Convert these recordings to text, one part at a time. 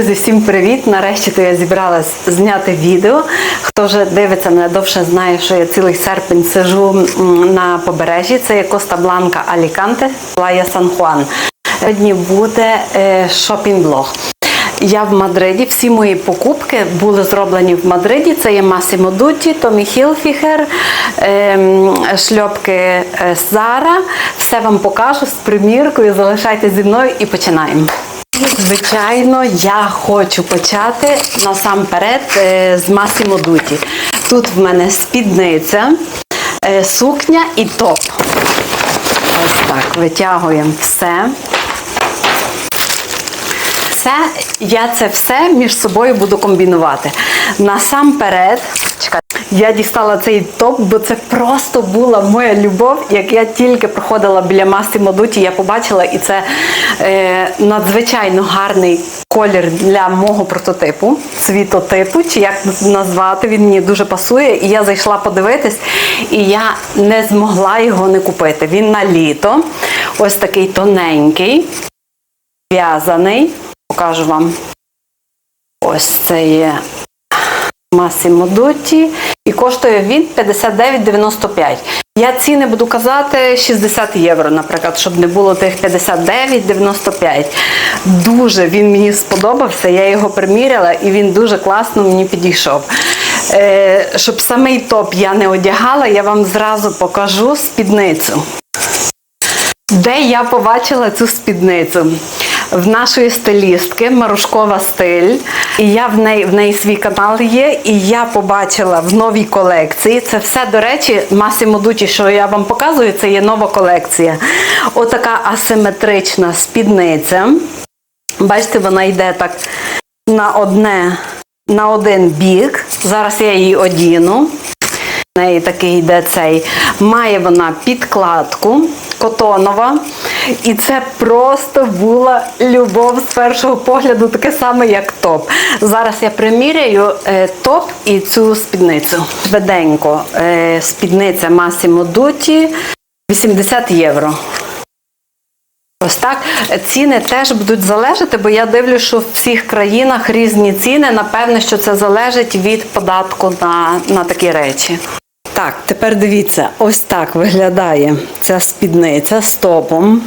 Друзі, всім привіт! Нарешті то я зібралась зняти відео. Хто вже дивиться мене довше, знає, що я цілий серпень сижу на побережжі. Це є Коста Бланка Аліканте, Плая Сан Хуан. Сьогодні буде е, шопінг-блог. Я в Мадриді. Всі мої покупки були зроблені в Мадриді. Це є Massimo Dutti, Tommy Hilfiger, ем, шльопки е, Все вам покажу з приміркою. Залишайтеся зі мною і починаємо. Звичайно, я хочу почати насамперед е, з Massimo Dutti. Тут в мене спідниця, е, сукня і топ. Ось так, витягуємо все. Це я це все між собою буду комбінувати. Насамперед, чекай, я дістала цей топ, бо це просто була моя любов. Як я тільки проходила біля Massimo Dutti, я побачила, і це е, надзвичайно гарний колір для мого прототипу, цвітотипу, чи як назвати, він мені дуже пасує. І я зайшла подивитись, і я не змогла його не купити. Він на літо, ось такий тоненький, в'язаний. Покажу вам. Ось це є Massimo Dutti. І коштує він 59,95. Я ціни буду казати 60 євро, наприклад, щоб не було тих 59,95. Дуже він мені сподобався, я його приміряла і він дуже класно мені підійшов. Е, щоб самий топ я не одягала, я вам зразу покажу спідницю. Де я побачила цю спідницю? В нашої стилістки Марушкова стиль. І я в неї в неї свій канал є. І я побачила в новій колекції. Це все, до речі, Massimo Dutti, що я вам показую, це є нова колекція. Отака асиметрична спідниця. Бачите, вона йде так на одне, на один бік. Зараз я її одіну. В неї такий йде цей. Має вона підкладку котонова. І це просто була любов з першого погляду, таке саме, як топ. Зараз я приміряю е, топ і цю спідницю. Швиденько. Е, спідниця Massimo Dutti 80 євро. Ось так. Ціни теж будуть залежати, бо я дивлюся, що в всіх країнах різні ціни. Напевне, що це залежить від податку на, на такі речі. Так, тепер дивіться, ось так виглядає ця спідниця з топом.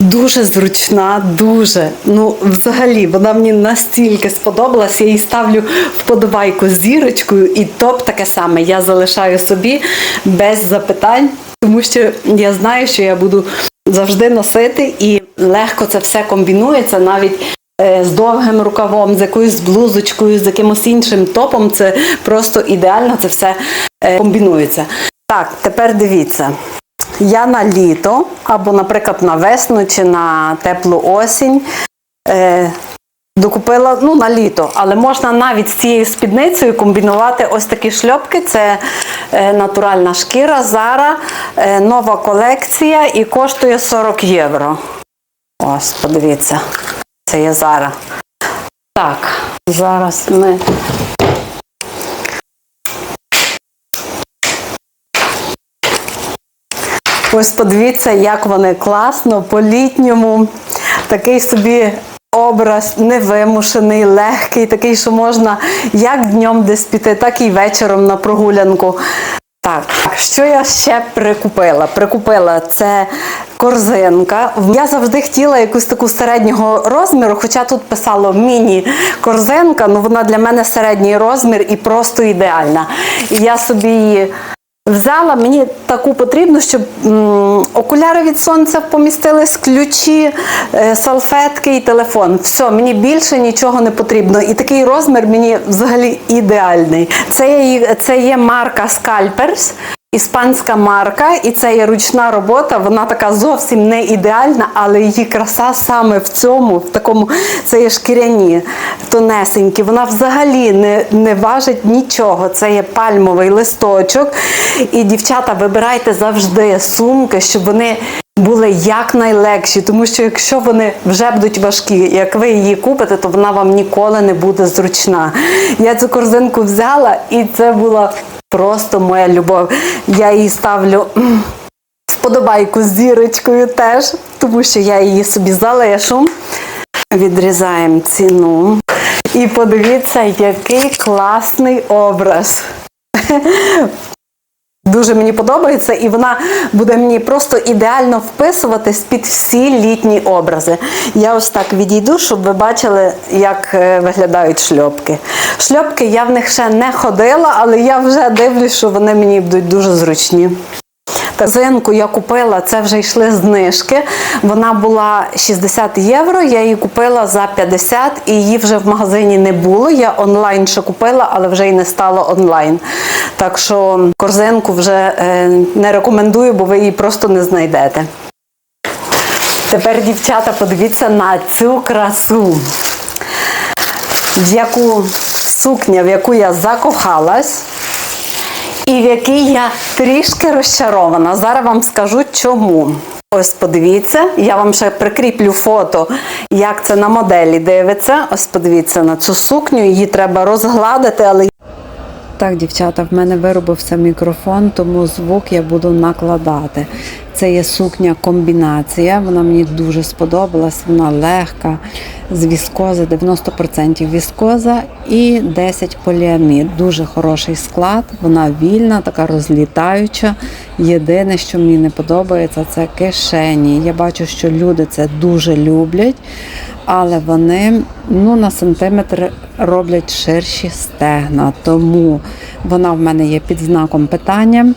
Дуже зручна, дуже. Ну, взагалі, вона мені настільки сподобалась. Я їй ставлю вподобайку з зірочкою, і топ таке саме. Я залишаю собі без запитань, тому що я знаю, що я буду завжди носити і легко це все комбінується навіть. Е, З довгим рукавом, з якоюсь блузочкою, з якимось іншим топом, це просто ідеально це все е, комбінується. Так, тепер дивіться. Я на літо, або, наприклад, на весну чи на теплу осінь е, докупила ну, на літо, але можна навіть з цією спідницею комбінувати ось такі шльопки. Це е, натуральна шкіра, Зара, е, нова колекція і коштує 40 євро. Ось, подивіться, це є Зара. Так, зараз ми. Ось подивіться, як вони класно, по-літньому. Такий собі образ невимушений, легкий, такий, що можна як днем десь піти, так і вечором на прогулянку. Так, що я ще прикупила? Прикупила це корзинка. Я завжди хотіла якусь таку середнього розміру, хоча тут писало міні-корзинка, ну вона для мене середній розмір і просто ідеальна. І я собі її Взяла мені таку потрібну, щоб окуляри від сонця помістились, ключі, е, салфетки і телефон. Все, мені більше нічого не потрібно. І такий розмір мені взагалі ідеальний. Це є, це є марка Scalpers. Іспанська марка, і це є ручна робота. Вона така зовсім не ідеальна, але її краса саме в цьому, в такому це є шкіряні, тонесенькі. Вона взагалі не, не важить нічого. Це є пальмовий листочок. І дівчата, вибирайте завжди сумки, щоб вони були якнайлегші, тому що якщо вони вже будуть важкі, як ви її купите, то вона вам ніколи не буде зручна. Я цю корзинку взяла, і це була просто моя любов. Я її ставлю вподобайку з зірочкою теж, тому що я її собі залишу. Відрізаємо ціну. І подивіться, який класний образ. Дуже мені подобається, і вона буде мені просто ідеально вписуватись під всі літні образи. Я ось так відійду, щоб ви бачили, як е, виглядають шльопки. Шльопки я в них ще не ходила, але я вже дивлюсь, що вони мені будуть дуже зручні. Зинку я купила, це вже йшли знижки. Вона була 60 євро, я її купила за 50 і її вже в магазині не було. Я онлайн ще купила, але вже й не стало онлайн. Так що корзинку вже е, не рекомендую, бо ви її просто не знайдете. Тепер, дівчата, подивіться на цю красу, в яку сукня, в яку я закохалась і в якій я трішки розчарована. Зараз вам скажу чому. Ось подивіться, я вам ще прикріплю фото, як це на моделі дивиться. Ось подивіться на цю сукню, її треба розгладити, але так, дівчата, в мене виробився мікрофон, тому звук я буду накладати. Це є сукня комбінація. Вона мені дуже сподобалась. Вона легка, з віскози, 90% віскоза і 10 поліамід. Дуже хороший склад. Вона вільна, така розлітаюча. Єдине, що мені не подобається, це кишені. Я бачу, що люди це дуже люблять, але вони ну, на сантиметр роблять ширші стегна. Тому вона в мене є під знаком питання.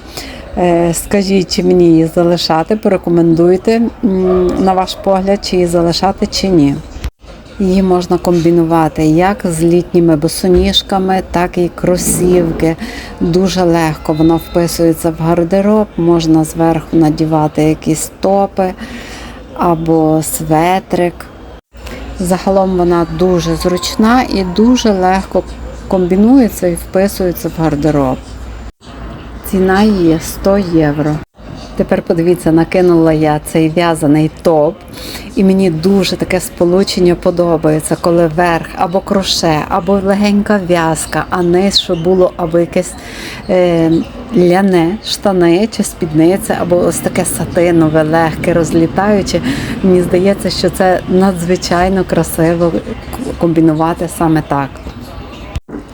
Е, Скажіть, мені її залишати, порекомендуйте на ваш погляд, чи її залишати, чи ні. Її можна комбінувати як з літніми босоніжками, так і кросівки. Дуже легко вона вписується в гардероб, можна зверху надівати якісь топи або светрик. Загалом вона дуже зручна і дуже легко комбінується і вписується в гардероб. Ціна її 100 євро. Тепер подивіться, накинула я цей в'язаний топ, і мені дуже таке сполучення подобається, коли верх або кроше, або легенька в'язка, а низ, щоб було або якесь е, ляне штани чи спідниця, або ось таке сатинове, легке, розлітаюче. Мені здається, що це надзвичайно красиво комбінувати саме так.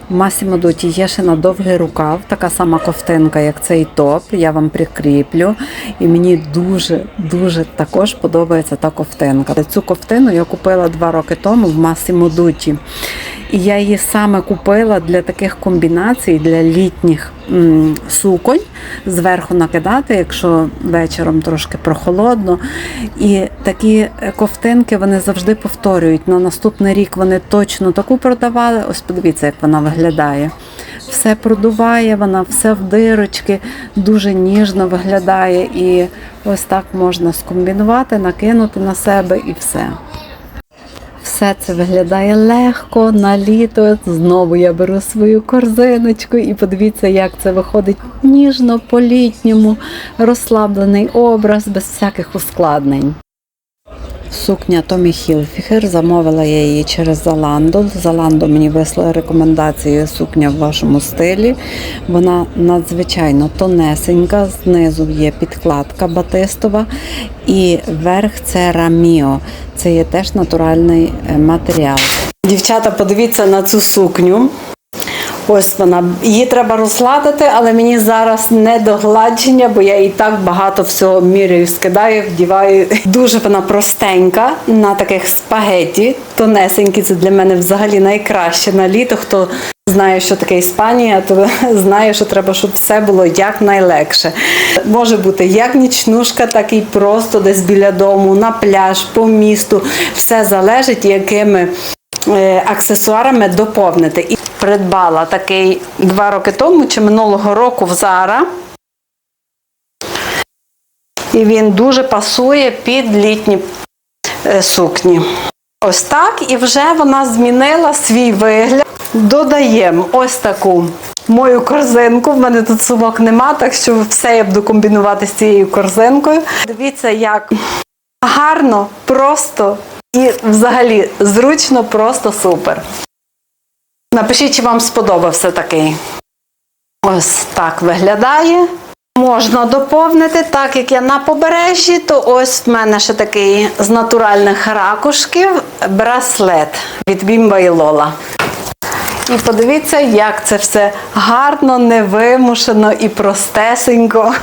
В Масімо Дуті є ще на довгий рукав, така сама ковтинка, як цей топ. Я вам прикріплю. І мені дуже дуже також подобається та ковтинка. Цю ковтину я купила два роки тому в Масімо Дуті. І я її саме купила для таких комбінацій, для літніх суконь, зверху накидати, якщо вечором трошки прохолодно. І такі е, ковтинки вони завжди повторюють. На наступний рік вони точно таку продавали. Ось подивіться, як вона виглядає. Все продуває, вона все в дирочки, дуже ніжно виглядає. І ось так можна скомбінувати, накинути на себе і все. Все це виглядає легко на літо. Знову я беру свою корзиночку і подивіться, як це виходить ніжно, по-літньому, розслаблений образ, без всяких ускладнень. Сукня Томі Хілфіхер. Замовила я її через Zalando. Zalando мені вислали рекомендацію сукня в вашому стилі. Вона надзвичайно тонесенька, знизу є підкладка батистова і верх це раміо. Це є теж натуральний е, матеріал. Дівчата, подивіться на цю сукню. Ось вона. Її треба розгладити, але мені зараз не до гладження, бо я і так багато всього міряю, скидаю, вдіваю. Дуже вона простенька на таких спагеті. Тонесенькі. Це для мене взагалі найкраще на літо. Хто знає, що таке Іспанія, то знає, що треба, щоб все було якнайлегше. Може бути як нічнушка, так і просто десь біля дому, на пляж, по місту. Все залежить, якими аксесуарами доповнити. І придбала такий два роки тому чи минулого року в Зара. І він дуже пасує під літні е, сукні. Ось так, і вже вона змінила свій вигляд. Додаємо ось таку мою корзинку. В мене тут сумок нема, так що все я буду комбінувати з цією корзинкою. Дивіться, як гарно, просто і взагалі зручно, просто супер. Напишіть, чи вам сподобався такий. Ось так виглядає. Можна доповнити, так як я на побережжі, то ось в мене ще такий з натуральних ракушків браслет від Бімба і Лола. І подивіться, як це все гарно, невимушено і простесенько.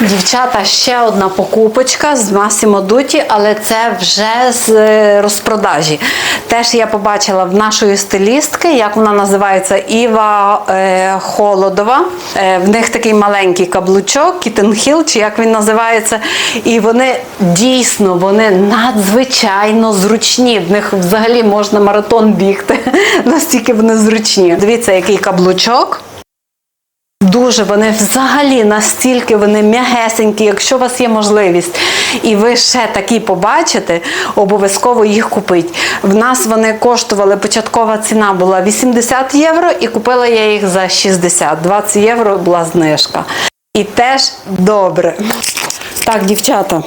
Дівчата, ще одна покупочка з Massimo Dutti, але це вже з е, розпродажі. Теж я побачила в нашої стилістки, як вона називається Іва е, Холодова. Е, в них такий маленький каблучок, кітенхіл, чи як він називається. І вони дійсно вони надзвичайно зручні. В них взагалі можна маратон бігти. Настільки вони зручні. Дивіться, який каблучок. Дуже вони взагалі настільки вони м'ягесенькі. Якщо у вас є можливість, і ви ще такі побачите, обов'язково їх купіть. В нас вони коштували, початкова ціна була 80 євро, і купила я їх за 60. 20 євро була знижка. І теж добре. Так, дівчата.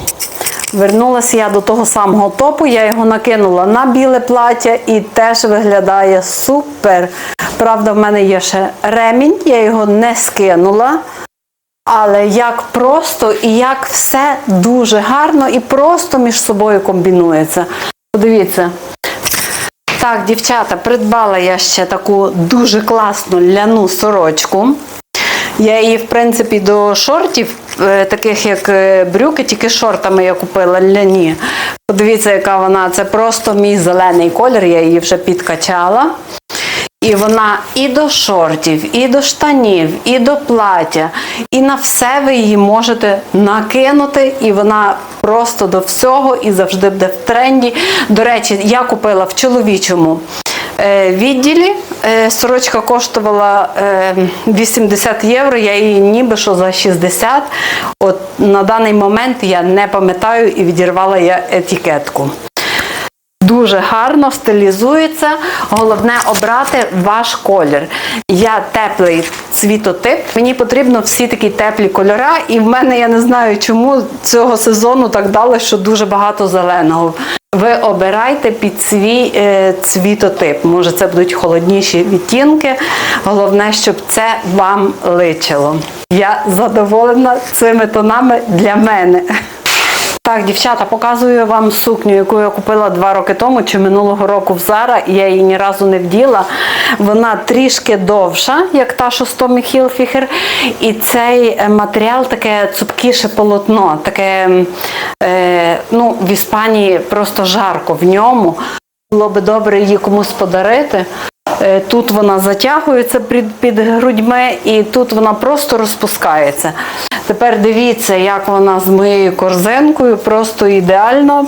Вернулася я до того самого топу, я його накинула на біле плаття і теж виглядає супер. Правда, в мене є ще ремінь, я його не скинула. Але як просто і як все дуже гарно і просто між собою комбінується. Подивіться. Так, дівчата, придбала я ще таку дуже класну ляну сорочку. Я її, в принципі, до шортів, е, таких як е, брюки, тільки шортами я купила ляні. Подивіться, яка вона. Це просто мій зелений колір, я її вже підкачала. І вона і до шортів, і до штанів, і до плаття, і на все ви її можете накинути, і вона просто до всього і завжди буде в тренді. До речі, я купила в чоловічому е, відділі. Е, Сорочка коштувала е, 80 євро, я її ніби що за 60. От на даний момент я не пам'ятаю і відірвала я етикетку. Дуже гарно стилізується. Головне обрати ваш колір. Я теплий цвітотип. Мені потрібно всі такі теплі кольора, і в мене я не знаю, чому цього сезону так дали, що дуже багато зеленого. Ви обирайте під свій е, цвітотип. Може, це будуть холодніші відтінки. Головне, щоб це вам личило. Я задоволена цими тонами для мене. Так, дівчата, показую вам сукню, яку я купила два роки тому чи минулого року в Зара, і я її ні разу не вділа. Вона трішки довша, як та, що з Томі Хілфіхер. І цей е, матеріал таке цупкіше полотно, таке е, ну, в Іспанії просто жарко в ньому. Було би добре її комусь подарити. Е, Тут вона затягується під грудьми і тут вона просто розпускається. Тепер дивіться, як вона з моєю корзинкою, просто ідеально.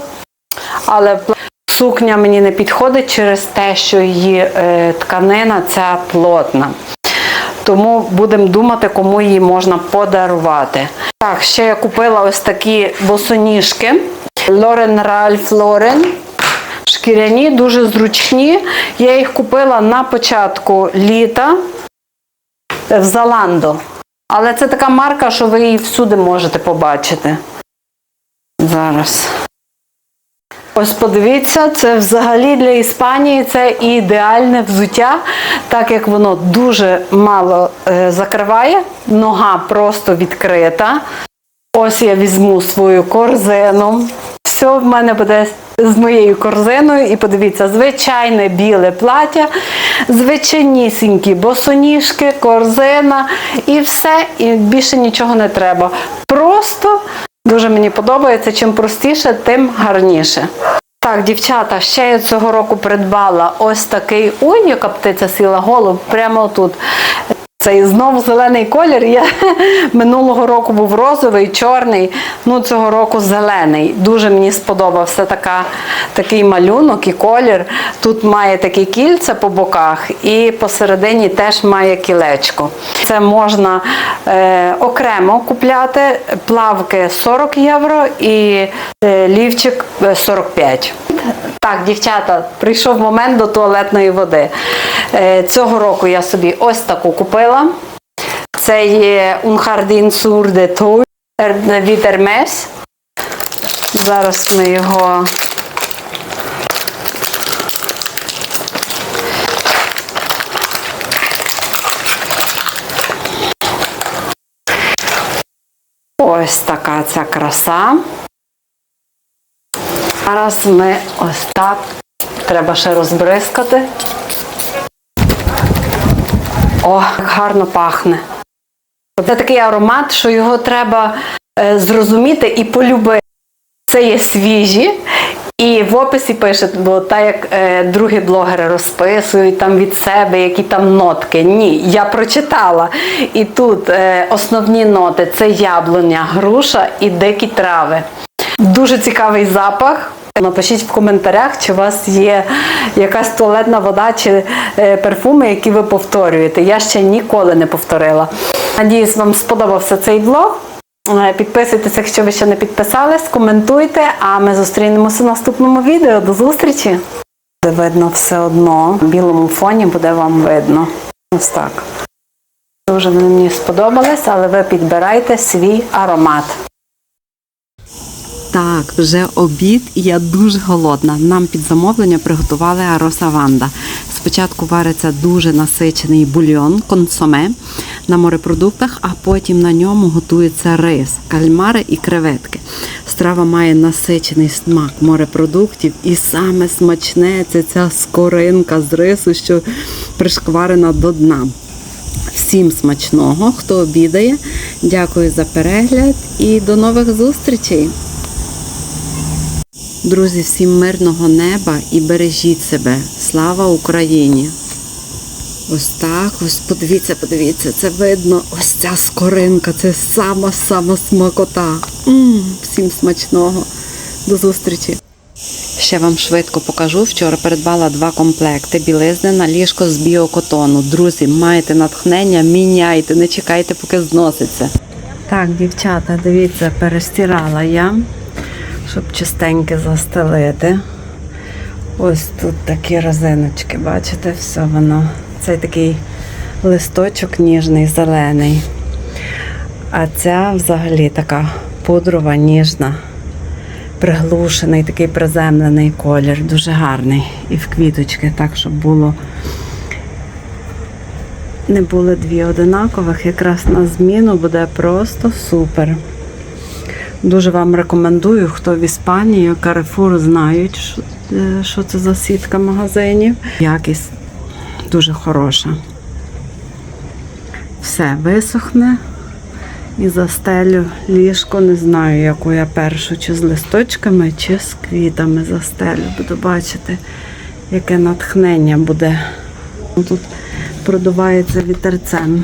Але сукня мені не підходить через те, що її е, тканина ця плотна. Тому будемо думати, кому її можна подарувати. Так, ще я купила ось такі босоніжки. Лорен Ральф Лорен. Шкіряні, дуже зручні. Я їх купила на початку літа в Заландо. Але це така марка, що ви її всюди можете побачити. Зараз. Ось подивіться, це взагалі для Іспанії це ідеальне взуття, так як воно дуже мало е, закриває, нога просто відкрита. Ось я візьму свою корзину. Все в мене буде з моєю корзиною. І подивіться, звичайне біле плаття, звичайнісінькі босоніжки, корзина і все. І більше нічого не треба. Просто дуже мені подобається. Чим простіше, тим гарніше. Так, дівчата, ще я цього року придбала ось такий. Ой, яка птиця сіла голуб, прямо тут. Цей знову зелений колір. Я минулого року був розовий, чорний. Ну цього року зелений. Дуже мені сподобався така, такий малюнок і колір. Тут має такі кільця по боках, і посередині теж має кілечко. Це можна е, окремо купляти. Плавки 40 євро і е, лівчик е, 45. Так, дівчата, прийшов момент до туалетної води. Е, Цього року я собі ось таку купила. Це є Un Jardin sur de Tour від Hermes. Зараз ми його. ось така ця краса. Зараз ми ось так. Треба ще розбризкати. О, як гарно пахне. Це такий аромат, що його треба е, зрозуміти і полюбити. Це є свіжі. І в описі пише, бо так як е, другі блогери розписують там від себе, які там нотки. Ні, я прочитала. І тут е, основні ноти це яблуня, груша і дикі трави. Дуже цікавий запах. Напишіть в коментарях, чи у вас є якась туалетна вода чи е, парфуми, які ви повторюєте. Я ще ніколи не повторила. Надіюсь, вам сподобався цей влог. Е, Підписуйтесь, якщо ви ще не підписались, коментуйте, а ми зустрінемося в наступному відео. До зустрічі! Буде видно все одно. На білому фоні буде вам видно. Ось так. Дуже мені сподобались, але ви підбирайте свій аромат. Так, вже обід, і я дуже голодна. Нам під замовлення приготували ароса ванда. Спочатку вариться дуже насичений бульйон, консоме на морепродуктах, а потім на ньому готується рис, кальмари і креветки. Страва має насичений смак морепродуктів, і саме смачне це ця скоринка з рису, що пришкварена до дна. Всім смачного, хто обідає. Дякую за перегляд і до нових зустрічей. Друзі, всім мирного неба і бережіть себе. Слава Україні! Ось так, ось подивіться, подивіться, це видно. Ось ця скоринка, це сама-сама смакота. м всім смачного. До зустрічі! Ще вам швидко покажу. Вчора передбала два комплекти білизни на ліжко з біокотону. Друзі, маєте натхнення, міняйте, не чекайте, поки зноситься. Так, дівчата, дивіться, перестирала я, щоб чистеньке застелити. Ось тут такі розиночки, бачите, все воно. Цей такий листочок ніжний, зелений. А ця взагалі така пудрова, ніжна приглушений, такий приземлений колір, дуже гарний. І в квіточки, так, щоб було не були дві одинакових, якраз на зміну буде просто супер. Дуже вам рекомендую, хто в Іспанії, Carrefour знають, е, що це за сітка магазинів. Якість дуже хороша. Все висохне і застелю ліжко. Не знаю, яку я першу, чи з листочками, чи з квітами застелю. Буду бачити, яке натхнення буде. Тут продувається вітерцем.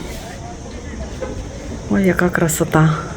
Ой, яка красота.